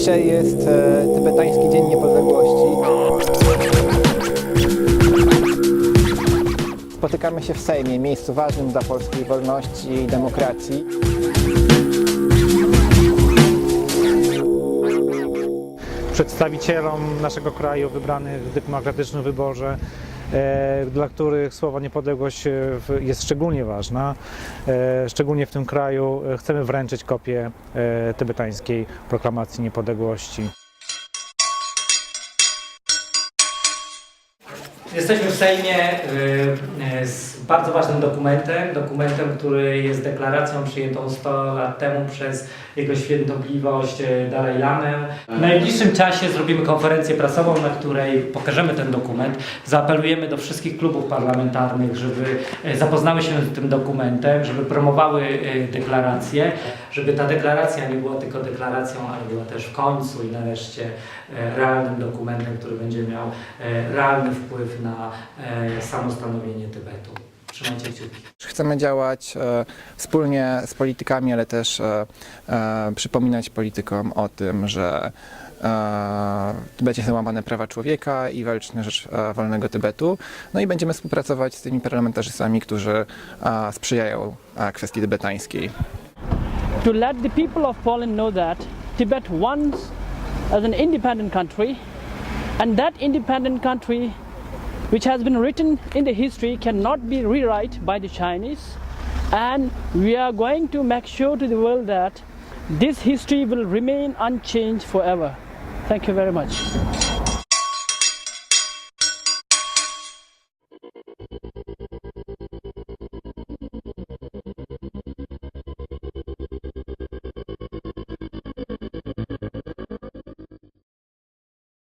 Dzisiaj jest e, tybetański Dzień Niepodległości. Spotykamy się w Sejmie, miejscu ważnym dla polskiej wolności i demokracji. przedstawicielom naszego kraju wybranych w demokratycznym wyborze, dla których słowa niepodległość e, jest szczególnie ważna. E, Szczególnie w tym kraju e, chcemy wręczyć kopię e, tybetańskiej proklamacji niepodległości. Jesteśmy w Sejmie y, y, z bardzo ważnym dokumentem, dokumentem, który jest deklaracją przyjętą 100 lat temu przez jego świętobliwość y, Dalaj Lamę. W najbliższym czasie zrobimy konferencję prasową, na której pokażemy ten dokument. Zaapelujemy do wszystkich klubów parlamentarnych, żeby zapoznały się z tym dokumentem, żeby promowały deklarację, żeby ta deklaracja nie była tylko deklaracją, ale była też w końcu i nareszcie e, realnym dokumentem, który będzie miał e, realny wpływ na e, samostanowienie Tybetu. Trzymajcie. Chcemy działać e, wspólnie z politykami, ale też e, e, przypominać politykom o tym, że Tybecie są łamane prawa człowieka i walczyć na rzecz wolnego Tybetu. No i będziemy współpracować z tymi parlamentarzystami, którzy sprzyjają kwestii tybetańskiej. To let the people of Poland know that Tibet once as an independent country, and that independent country, which has been written in the history, cannot be rewrite by the Chinese. And we are going to make sure to the world that this history will remain unchanged forever. Thank you very much.